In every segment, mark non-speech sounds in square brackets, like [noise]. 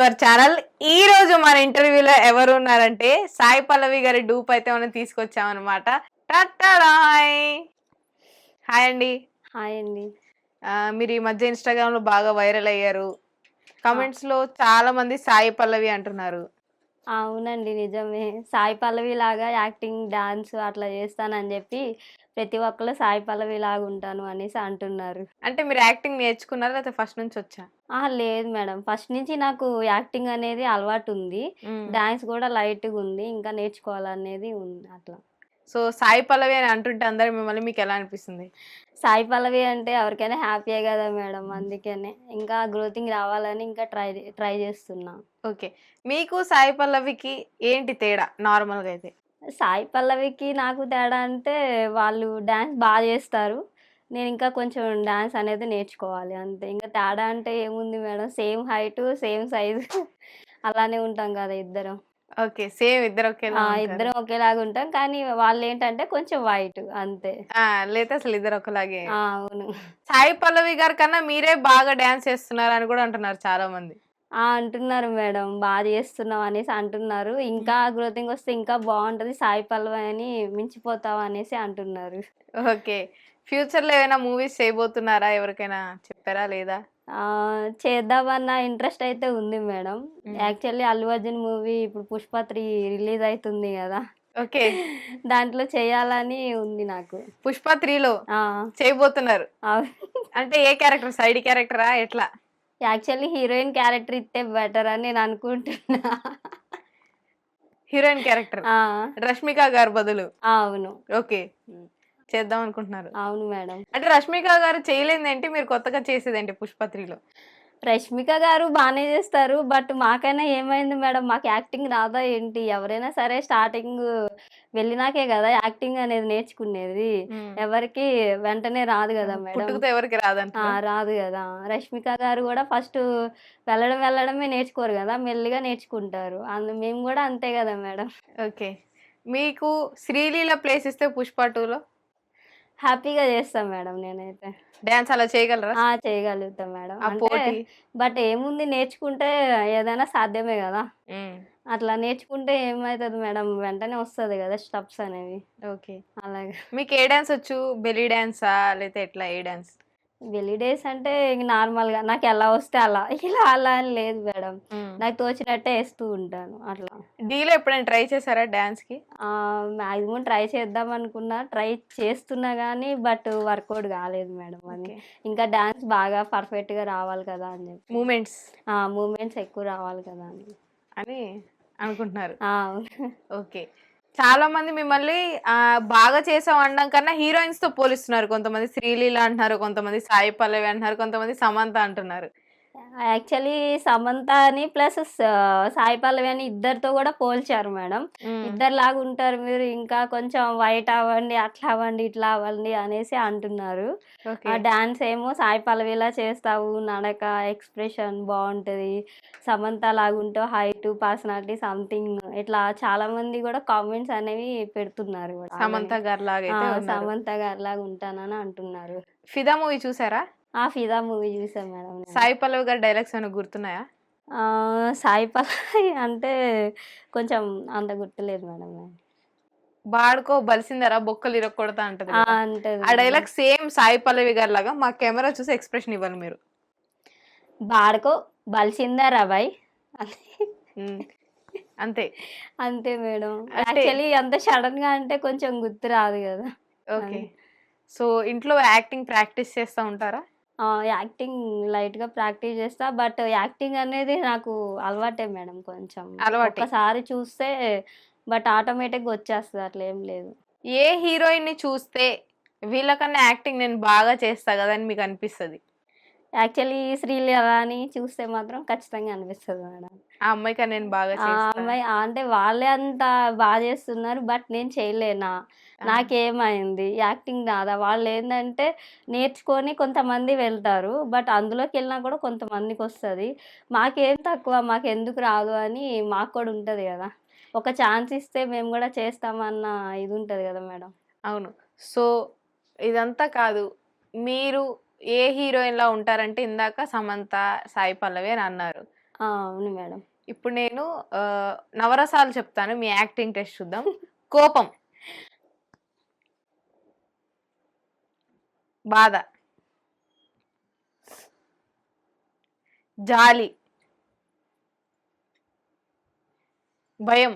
Our channel. ఈ రోజు మన ఇంటర్వ్యూలో ఎవరు ఉన్నారంటే సాయి పల్లవి గారి డూప్ అయితే మనం తీసుకొచ్చామన్నమాట. టట్టడాయ్. హాయ్ అండి. హాయ్ అండి. మీరు ఈ మధ్య ఇన్స్టాగ్రామ్లో బాగా వైరల్ అయ్యారు. కమెంట్స్లో చాలా మంది సాయి పల్లవి అంటున్నారు. అవునండి నిజమే. సాయి పల్లవి లాగా యాక్టింగ్ డాన్స్ అట్లా చేస్తానని చెప్పి ప్రతి ఒక్కరు సాయి పల్లవి లాగా ఉంటాను అనేసి అంటున్నారు. అంటే మీరు యాక్టింగ్ నేర్చుకున్నారా? లేకపోతే ఫస్ట్ నుంచి వచ్చా? ఆ! లేదు మేడం. ఫస్ట్ నుంచి నాకు యాక్టింగ్ అనేది అలవాటు ఉంది. డాన్స్ కూడా లైట్గా ఉంది. ఇంకా నేర్చుకోవాలనేది ఉంది అట్లా. సో సాయి పల్లవి అని అంటుంటే అందరు మిమ్మల్ని మీకు ఎలా అనిపిస్తుంది? సాయి పల్లవి అంటే ఎవరికైనా హ్యాపీయే కదా మేడం అందుకనే. ఇంకా గ్రోతింగ్ రావాలని ఇంకా ట్రై ట్రై చేస్తున్నా. ఓకే. మీకు సాయి పల్లవికి ఏంటి తేడా నార్మల్గా అయితే? సాయి పల్లవికి నాకు తేడా అంటే వాళ్ళు డ్యాన్స్ బాగా చేస్తారు. నేను ఇంకా కొంచెం డ్యాన్స్ అనేది నేర్చుకోవాలి అంతే. ఇంకా తేడా అంటే ఏముంది madam? Same height same size అలానే ఉంటాం కదా ఇద్దరం. ఓకే. సేమ్ ఇద్దరు ఒకేలా. ఇద్దరం ఒకేలాగా ఉంటాం. కానీ వాళ్ళు ఏంటంటే కొంచెం వైట్ అంతే. లేదా అసలు ఇద్దరు ఒకలాగే. అవును. సాయి పల్లవి గారి కన్నా మీరే బాగా డాన్స్ చేస్తున్నారు అని కూడా అంటున్నారు చాలా మంది ఆ, అంటున్నారు మేడం. బాగా చేస్తున్నాం అనేసి అంటున్నారు. ఇంకా గ్రోతింగ్ వస్తే ఇంకా బాగుంటది సాయి పల్లవి అని మించిపోతావు అనేసి అంటున్నారు. ఓకే. ఫ్యూచర్లో ఏమైనా మూవీస్ చేయబోతున్నారా? ఎవరికైనా చెప్పారా లేదా? చేద్దామన్న ఇంట్రెస్ట్ అయితే ఉంది madam. Actually Allu Arjun movie ఇప్పుడు పుష్ప త్రీ రిలీజ్ అవుతుంది కదా. ఓకే. [laughs] దాంట్లో చేయాలని ఉంది నాకు. పుష్ప త్రీలో చేయబోతున్నారు. అంటే ఏ క్యారెక్టర్? సైడ్ క్యారెక్టరా? ఎట్లా? యాక్చువల్లీ హీరోయిన్ క్యారెక్టర్ ఇస్తే బెటర్ అని నేను అనుకుంటున్నా. Heroine character. రష్మిక గారు బదులు. అవును. ఓకే. చేద్దాం అనుకుంటున్నారు. అవును మేడం. అంటే రష్మిక గారు చేయలేది ఏంటి మీరు కొత్తగా చేసేది ఏంటి పుష్ప త్రీలో రష్మిక గారు బాగానే చేస్తారు బట్ మాకైనా ఏమైంది మేడం? మాకు యాక్టింగ్ రాదా ఏంటి? ఎవరైనా సరే స్టార్టింగ్ వెళ్ళినాకే కదా యాక్టింగ్ అనేది నేర్చుకునేది. ఎవరికి వెంటనే రాదు కదా మేడం. ఎవరికి రాదంట రాదు కదా. రష్మిక గారు కూడా ఫస్ట్ వెళ్ళడం వెళ్ళడమే నేర్చుకోరు కదా మెల్లిగా నేర్చుకుంటారు. అందు మేము కూడా అంతే కదా మేడం. ఓకే. మీకు శ్రీలీల ప్లేస్ ఇస్తే పుష్ప టూలో? హ్యాపీగా చేస్తాం మేడం నేనైతే. డాన్స్ అలా చేయగలరా? ఆ చేయగలుగుతాం మేడం. ఆ అంటే పోటీ. బట్ ఏముంది నేర్చుకుంటే ఏదైనా సాధ్యమే కదా. అట్లా నేర్చుకుంటే ఏమవుతుంది మేడం? వెంటనే వస్తుంది కదా స్టెప్స్ అనేవి. ఓకే. అలాగే. మీకు ఏ డాన్స్ వచ్చు? బెలీ డాన్సా లేకపోతే ఎట్లా ఏ డాన్స్ వెలి డేస్ అంటే ఇంక నార్మల్గా నాకు ఎలా వస్తే అలా ఇలా అలా అని లేదు మేడం. నాకు తోచినట్టే వేస్తూ ఉంటాను అట్లా. డీలో ఎప్పుడైనా ట్రై చేశారా డాన్స్కి మ్యాక్సిమం ట్రై చేద్దాం అనుకున్నా ట్రై చేస్తున్నా కానీ బట్ వర్కౌట్ కాలేదు మేడం అది. ఇంకా డాన్స్ బాగా పర్ఫెక్ట్గా రావాలి కదా అని చెప్పి. మూమెంట్స్? మూమెంట్స్ ఎక్కువ రావాలి కదా అని. అని అనుకుంటున్నారు. ఓకే. చాలా మంది మిమ్మల్ని ఆ, బాగా చేసాం అనడం కన్నా హీరోయిన్స్తో పోలిస్తున్నారు. కొంతమంది శ్రీలీల అంటున్నారు కొంతమంది సాయి పల్లవి అంటున్నారు కొంతమంది సమంత అంటున్నారు. యాక్చువల్లీ సమంత అని ప్లస్ సాయి పల్లవి అని ఇద్దరితో కూడా పోల్చారు మేడం. ఇద్దరులాగా ఉంటారు మీరు ఇంకా కొంచెం వైట్ అవ్వండి అట్లా అవ్వండి ఇట్లా అవ్వండి అనేసి అంటున్నారు. ఆ డాన్స్ ఏమో సాయి పల్లవిలా చేస్తావు నడక ఎక్స్ప్రెషన్ బాగుంటుంది సమంత లాగుంటావు హైట్ పర్సనాలిటీ సంథింగ్ ఇట్లా చాలా మంది కూడా కామెంట్స్ అనేవి పెడుతున్నారు. సమంత గారు ఉన్నారు. సమంత గారి లాగా ఉంటానని అంటున్నారు. ఫిదా మూవీ చూసారా? ఆ ఫిదా మూవీ చూసాం మేడం. సాయి పల్లవి గారి డైలాగ్స్ ఏమైనా గుర్తున్నాయా? సాయి పల్లవి అంటే కొంచెం అంత గుర్తులేదు మేడం. బాడుకో బలిసిందరా బొక్కలు ఇరగొడతా అంటది ఆ, డైలాగ్ సేమ్ సాయి పల్లవి గారి లాగా మా కెమెరా చూసి ఎక్స్ప్రెషన్ ఇవ్వాలి మీరు. బాడుకో బలిసిందా రాబాయ్ ఉమ్. అంతే. అంతే మేడం. యాక్చువల్లీ అంత సడన్గా అంటే కొంచెం గుర్తు రాదు కదా. ఓకే. సో ఇంట్లో యాక్టింగ్ ప్రాక్టీస్ చేస్తూ ఉంటారా? యాక్టింగ్ లైట్గా ప్రాక్టీస్ చేస్తా. బట్ యాక్టింగ్ అనేది నాకు అలవాటే మేడం కొంచెం. అలవాటే. ఒకసారి చూస్తే బట్ ఆటోమేటిక్ వచ్చేస్తుంది. అట్లా ఏం లేదు. ఏ హీరోయిన్ని చూస్తే వీళ్ళకన్నా యాక్టింగ్ నేను బాగా చేస్తా కదా అని మీకు అనిపిస్తుంది? యాక్చువల్లీ శ్రీలీల అని చూస్తే మాత్రం ఖచ్చితంగా అనిపిస్తుంది మేడం. ఆ అమ్మాయి కన్నా నేను బాగా ఆ చేస్తా. అమ్మాయి ఆ అంటే వాళ్ళే అంత బాగా చేస్తున్నారు. బట్ నేను చేయలేనా? నాకేమైంది? యాక్టింగ్ రాదా వాళ్ళు ఏంటంటే నేర్చుకొని కొంతమంది వెళ్తారు. బట్ అందులోకి వెళ్ళినా కూడా కొంతమందికి వస్తుంది మాకేం తక్కువ మాకు ఎందుకు రాదు అని మాకు కూడా ఉంటుంది కదా. ఒక ఛాన్స్ ఇస్తే మేము కూడా చేస్తామన్న ఇది ఉంటుంది కదా మేడం. అవును. సో ఇదంతా కాదు. మీరు ఏ హీరోయిన్ లా ఉంటారంటే ఇందాక సమంత సాయి పల్లవి అని అన్నారు. అవును మేడం. ఇప్పుడు నేను నవరసాలు చెప్తాను. మీ యాక్టింగ్ టెస్ట్ చూద్దాం. కోపం. బాధ. జాలి. భయం.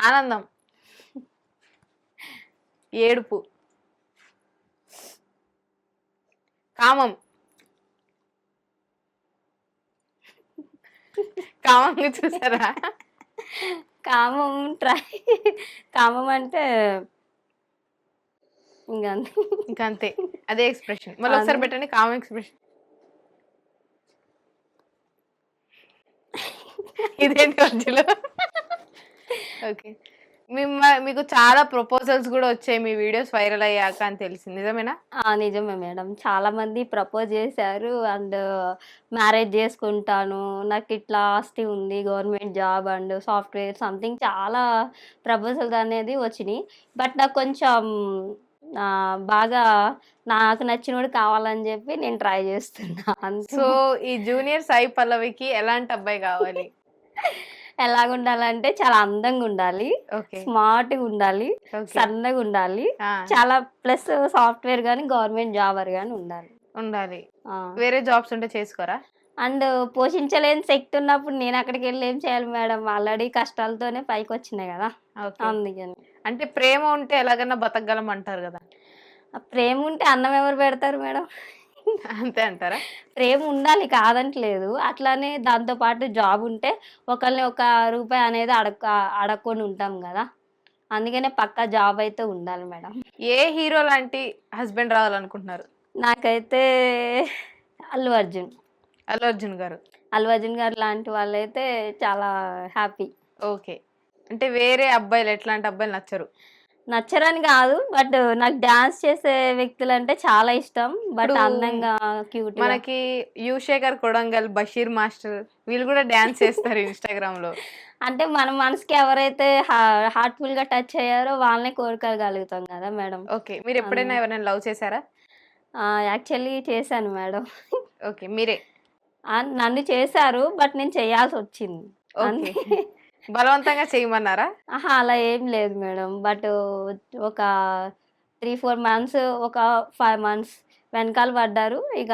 ఆనందం. ఏడుపు. కామం. కామంగా చూసారా? కామం ట్రై కామం అంటే ఇంకా అంతే. ఇంకా అంతే అదే ఎక్స్ప్రెషన్ మళ్ళీ ఒకసారి. పెట్టండి కామం ఎక్స్ప్రెషన్ ఇదేంటి మధ్యలో? ఓకే. మిమ్మ మీకు చాలా ప్రపోజల్స్ కూడా వచ్చాయి మీ వీడియోస్ వైరల్ అయ్యాక అని తెలిసింది. నిజమేనా? నిజమే మేడం. చాలా మంది ప్రపోజ్ చేశారు అండ్ మ్యారేజ్ చేసుకుంటాను నాకు ఇట్లా ఆస్తి ఉంది government job and software something చాలా ప్రపోజల్స్ అనేది వచ్చినాయి. బట్ నాకు కొంచెం బాగా నాకు నచ్చినోడు కావాలని చెప్పి నేను ట్రై చేస్తున్నా. సో ఈ జూనియర్ సాయి పల్లవికి ఎలాంటి అబ్బాయి కావాలి? [laughs] ఎలాగ ఉండాలంటే చాలా అందంగా ఉండాలి ఓకే. స్మార్ట్గా ఉండాలి సన్నగా ఉండాలి చాలా ప్లస్ సాఫ్ట్వేర్ కానీ గవర్నమెంట్ జాబర్ కానీ ఉండాలి. ఉండాలి. వేరే జాబ్స్ ఉంటే చేసుకోరా? అండ్ పోషించలేని శక్తి ఉన్నప్పుడు నేను అక్కడికి వెళ్ళి ఏం చేయాలి మేడం? ఆల్రెడీ కష్టాలతోనే పైకి వచ్చినాయి కదా. అందుకని. అంటే ప్రేమ ఉంటే ఎలాగన్నా బతకగలం అంటారు కదా. ఆ ప్రేమ ఉంటే అన్నం ఎవరు పెడతారు మేడం? అంతే అంటారా? ప్రేమ ఉండాలి కాదంటలేదు. అట్లానే దాంతో పాటు జాబ్ ఉంటే ఒకరిని ఒక రూపాయి అనేది అడగ అడగకొని ఉంటాం కదా. అందుకనే పక్కా జాబ్ అయితే ఉండాలి మేడం. ఏ హీరో లాంటి హస్బెండ్ రావాలనుకుంటున్నారు? నాకైతే అల్లు అర్జున్. అల్లు అర్జున్ గారు. అల్లు అర్జున్ గారు లాంటి వాళ్ళైతే చాలా హ్యాపీ. ఓకే. అంటే వేరే అబ్బాయిలు ఎట్లాంటి అబ్బాయిలు నచ్చరు? నచ్చరని కాదు బట్ నాకు డాన్స్ చేసే వ్యక్తులు అంటే చాలా ఇష్టం. బట్ అందంగా క్యూట్ మనకి యుశేఖర్ కొడంగల్ బషీర్ మాస్టర్ వీళ్ళు కూడా డాన్స్ చేస్తారు ఇన్స్టాగ్రామ్లో [laughs] అంటే మన మనసుకి ఎవరైతే హార్ట్ఫుల్గా టచ్ అయ్యారో వాళ్ళనే కోరుకోగలుగుతాం కదా మేడం. ఓకే మీరు ఎప్పుడైనా ఎవరైనా లవ్ చేశారా? యాక్చువల్లీ చేశాను మేడం. ఓకే మీరే? నన్ను చేశారు బట్ నేను చేయాల్సి వచ్చింది. ఓకే. బలవంతంగా చేయమన్నారా? ఆహా అలా ఏం లేదు మేడం. బట్ ఒక త్రీ ఫోర్ మంత్స్ ఒక ఫైవ్ మంత్స్ వెనకాల పడ్డారు. ఇక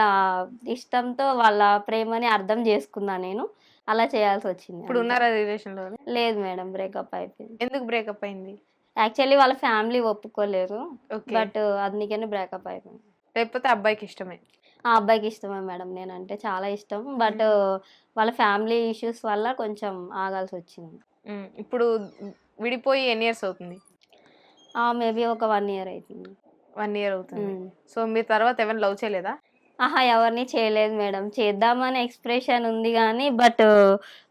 ఇష్టంతో వాళ్ళ ప్రేమని అర్థం చేసుకున్నా నేను. అలా చేయాల్సి వచ్చింది ఇప్పుడు. ఉన్నారా రిలేషన్లో లేదు మేడం బ్రేకప్ అయిపోయింది. ఎందుకు బ్రేకప్ అయింది? యాక్చువల్లీ వాళ్ళ ఫ్యామిలీ ఒప్పుకోలేరు బట్ అందుకని బ్రేకప్ అయిపోయింది. లేకపోతే అబ్బాయికి ఇష్టమే. ఆ అబ్బాయికి ఇష్టమే మేడం నేనంటే చాలా ఇష్టం. బట్ వాళ్ళ ఫ్యామిలీ ఇష్యూస్ వల్ల కొంచెం ఆగాల్సి వచ్చింది ఉమ్, ఇప్పుడు విడిపోయి ఎన్ని ఇయర్స్ అవుతుంది? మేబీ ఒక వన్ ఇయర్ అవుతుంది వన్ ఇయర్ అవుతుంది. ఉమ్. సో మీరు తర్వాత ఎవరిని లవ్ చేయలేదా? ఆహా ఎవరిని చేయలేదు మేడం. చేద్దామని ఎక్స్ప్రెషన్ ఉంది కానీ బట్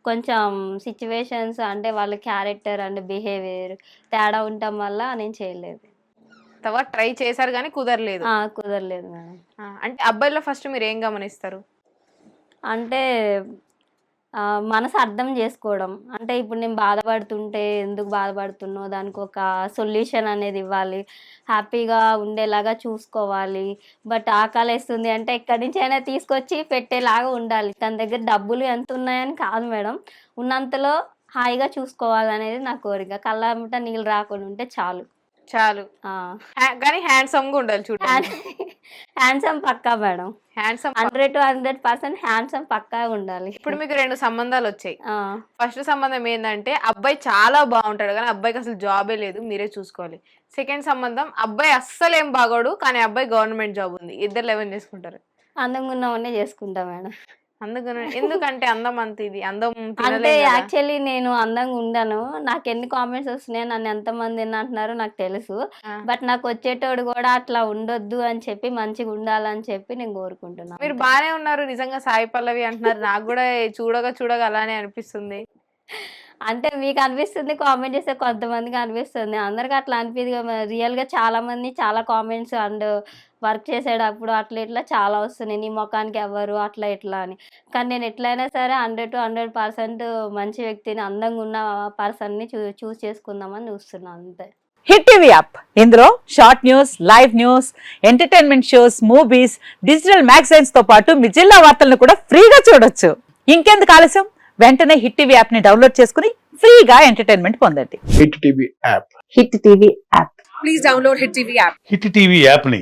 కొంచెం సిచ్యువేషన్స్ అంటే వాళ్ళ క్యారెక్టర్ అండ్ బిహేవియర్ తేడా ఉండటం వల్ల నేను చేయలేదు. తర్వాత ట్రై చేశారు కానీ కుదరలేదు. ఆ, కుదరలేదు మేడం. ఆ, అంటే అబ్బాయిలో ఫస్ట్ మీరు ఏం గమనిస్తారు? అంటే ఆ, మనసు అర్థం చేసుకోవడం. అంటే ఇప్పుడు నేను బాధపడుతుంటే ఎందుకు బాధపడుతున్నావు? దానికి ఒక సొల్యూషన్ అనేది ఇవ్వాలి. హ్యాపీగా ఉండేలాగా చూసుకోవాలి. బట్ ఆకలేస్తుంది అంటే ఎక్కడి నుంచి అయినా తీసుకొచ్చి పెట్టేలాగా ఉండాలి. తన దగ్గర డబ్బులు ఎంత ఉన్నాయని కాదు మేడం. ఉన్నంతలో హాయిగా చూసుకోవాలనేది నా కోరిక. కళ్ళ నీళ్ళు రాకుండా ఉంటే చాలు. చాలు. కానీ హ్యాండ్సమ్గా ఉండాలి చూడండి handsome Pakka madam. Handsome hundred to hundred percent handsome పక్కా ఉండాలి. ఇప్పుడు మీకు రెండు సంబంధాలు వచ్చాయి. ఆ, ఫస్ట్ సంబంధం ఏంటంటే అబ్బాయి చాలా బాగుంటాడు కానీ అబ్బాయికి అసలు జాబే లేదు మీరే చూసుకోవాలి. సెకండ్ సంబంధం అబ్బాయి అస్సలు ఏం బాగోడు కానీ అబ్బాయి గవర్నమెంట్ జాబ్ ఉంది. ఇద్దరు లెవెన్ చేసుకుంటారు. అందంగా ఉన్నవన్నీ చేసుకుంటా మేడం. అందుకని ఎందుకంటే అందం అంత ఇది అందం అంటే. యాక్చువల్లీ నేను అందంగా ఉండను. నాకు ఎన్ని కామెంట్స్ వస్తున్నాయి నన్ను ఎంతమంది అంటున్నారో నాకు తెలుసు. బట్ నాకు వచ్చేటోడు కూడా అట్లా ఉండొద్దు అని చెప్పి మంచిగా ఉండాలని చెప్పి నేను కోరుకుంటున్నాను మీరు బానే ఉన్నారు నిజంగా సాయి పల్లవి అంటున్నారు. నాకు కూడా చూడగా చూడగా అలానే అనిపిస్తుంది. అంటే మీకు అనిపిస్తుంది కామెంట్ చేస్తే కొంతమందికి అనిపిస్తుంది. అందరికి అట్లా అనిపిస్తుంది రియల్గా చాలా మంది చాలా కామెంట్స్ అండ్ వర్క్ చేసేటప్పుడు అట్లా ఇట్లా చాలా వస్తున్నాయి. నీ ముఖానికి ఎవరు అట్లా ఇట్లా అని. కానీ నేను ఎట్లయినా సరే హండ్రెడ్ టు హండ్రెడ్ పర్సెంట్ మంచి వ్యక్తిని అందంగా ఉన్న పర్సన్ని చూ చూస్ చేసుకుందామని చూస్తున్నాను అంతే. Hit TV app. ఇందులో short news live news entertainment shows movies digital మ్యాగజైన్స్తో పాటు మీ జిల్లా వార్తలను కూడా ఫ్రీగా చూడొచ్చు. ఇంకెందుకు ఆలస్యం? వెంటనే హిట్ టీవీ యాప్ని డౌన్లోడ్ చేసుకుని ఫ్రీగా ఎంటర్టైన్మెంట్ పొందండి. Hit TV app. Hit TV app. Hit TV యాప్ని